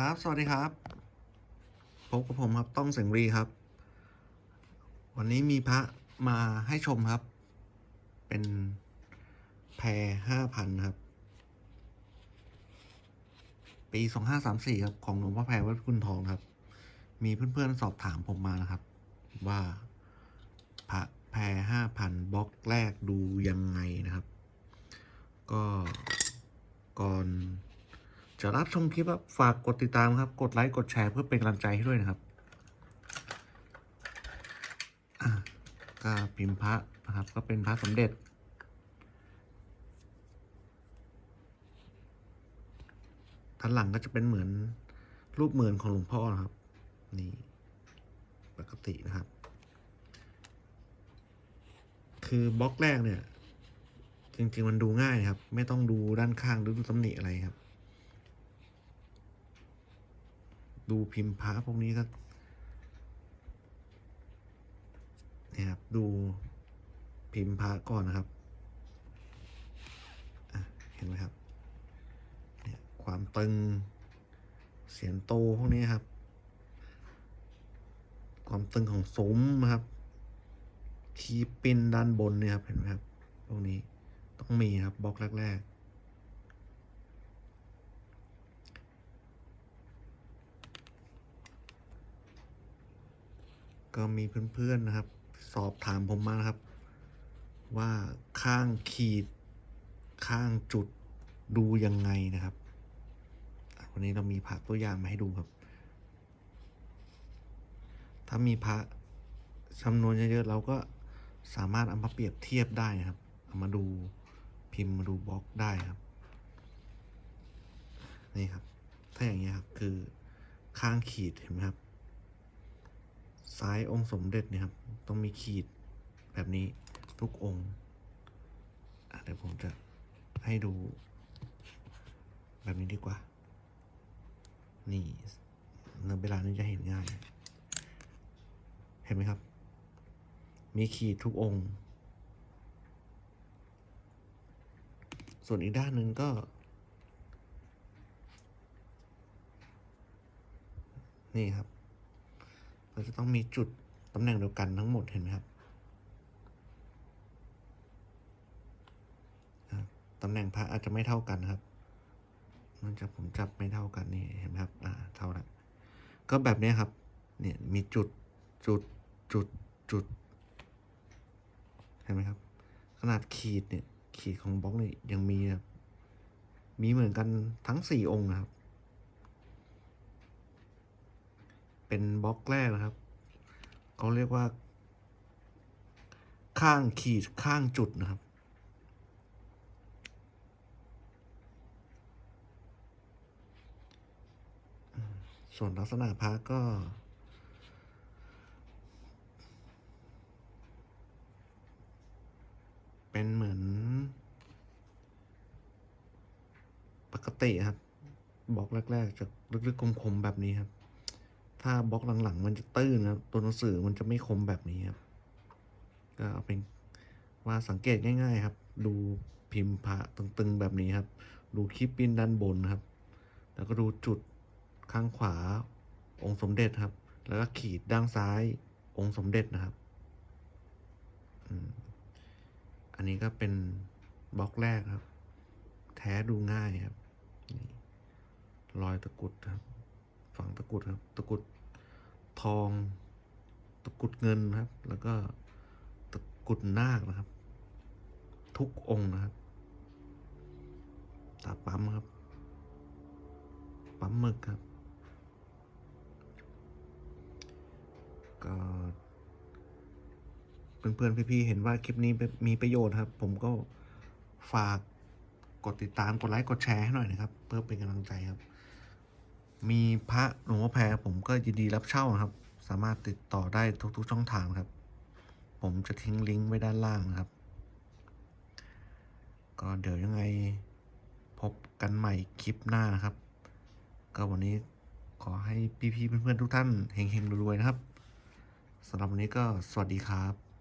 ครับ สวัสดีครับ พบกับผมครับ ต้องเสียงรีครับ วันนี้มีพระมาให้ชมครับ เป็นแพรห้าพันครับ ปีสองห้าสามสี่ครับ ของหลวงพ่อแพรวัดคุณทองครับ มีเพื่อนๆสอบถามผมมานะครับ ว่าพระแพรห้าพันบล็อกแรกดูยังไงนะครับ ก็ก่อน จะรับชมคลิปครับฝากกดติดตามครับ กดไลค์ กดแชร์เพื่อเป็นกำลังใจให้ด้วยนะครับอะก็พิมพ์พระนะครับ ก็เป็นพระสมเด็จทันหลังก็จะเป็นเหมือนรูปเหมือนของหลวงพ่อนะครับ นี่ปกตินะครับ คือบล็อกแรกเนี่ย จริงๆมันดูง่ายครับ ไม่ต้องดูด้านข้างหรือดูตำหนิอะไรครับ ดูพิมพ์พระพวกนี้ก็เนี่ยครับดูพิมพ์พระก่อนนะครับเห็นไหมครับเนี่ยความตึงเสียงโตพวกนี้ครับ ความตึงของซุ้มนะครับ คีปินด้านบนเนี่ยครับเห็นไหมครับ พวกนี้ต้องมีครับบล็อกแรกๆ ก็มีเพื่อนๆนะครับ สอบถามผมมานะครับ ว่าข้างขีดข้างจุดดูยังไงนะครับวันนี้เรามีพระตัวอย่างมาให้ดูครับ ถ้ามีพระจำนวนเยอะๆเราก็สามารถเอามาเปรียบเทียบได้นะครับ เอามาดูพิมพ์มาดูบล็อกได้ครับ นี่ครับ ถ้าอย่างเงี้ครับคือข้างขีดเห็นไหมครับ ซ้ายองค์สมเด็จเนี่ยครับ ต้องมีขีดแบบนี้ทุกองค์เดี๋ยวผมจะให้ดู แบบนี้ดีกว่า นี่ในเวลานี้จะเห็นง่าย เห็นไหมครับ มีขีดทุกองค์ ส่วนอีกด้านหนึ่งก็ นี่ครับ เราจะต้องมีจุดตำแหน่งเดียวกันทั้งหมดเห็นไหมครับตำแหน่งพระอาจจะไม่เท่ากันนะครับเนื่องจากผมจับไม่เท่ากันนี่เห็นไหมครับ อ่า เท่าละก็แบบนี้ครับ เนี่ยมีจุดจุดจุดจุดเห็นไหมครับ ขนาดขีดเนี่ย ขีดของบล็อกนี่ยังมีครับมีเหมือนกันทั้งสี่องค์นะครับ เป็นบล็อกแรกนะครับเขาเรียกว่า ข้างขีดข้างจุดนะครับ ส่วนลักษณะพระก็ เป็นเหมือน ปกติครับบล็อกแรก ๆจะลึกๆคมๆแบบนี้ครับ ถ้าบล็อกหลังๆ มันจะตื้นนะตัวหนังสือมันจะไม่คมแบบนี้ครับ ก็เอาเป็นว่าสังเกตง่ายๆครับ ดูพิมพ์พระตึงๆแบบนี้ครับ ดูคลิปปิ้นด้านบนครับ แล้วก็ดูจุดข้างขวาองค์สมเด็จครับ แล้วก็ขีดด้านซ้ายองค์สมเด็จนะครับอันนี้ก็เป็นบล็อกแรกครับ แท้ดูง่ายครับรอยตะกุดครับ ฝังตะกุดครับ ตะกุด ทอง ตะกุดเงินนะครับ แล้วก็ตะกุดนาคนะครับ ทุกองค์นะครับ ตาปั๊มครับ ปั๊มหมึกครับ ก็เพื่อนๆพี่ๆเห็นว่าคลิปนี้มีประโยชน์ครับ ผมก็ฝากกดติดตามกดไลค์กดแชร์ให้หน่อยนะครับ เพื่อเป็นกำลังใจครับ มีพระหลวงพ่อแพรผมก็ยินดีรับเช่านะครับ สามารถติดต่อได้ทุกๆช่องทางครับ ผมจะทิ้งลิงก์ไว้ด้านล่างนะครับ ก็เดี๋ยวยังไงพบกันใหม่คลิปหน้านะครับ ก็วันนี้ขอให้พี่ๆเพื่อนๆทุกท่านเฮงๆรวยๆนะครับสำหรับวันนี้ก็สวัสดีครับ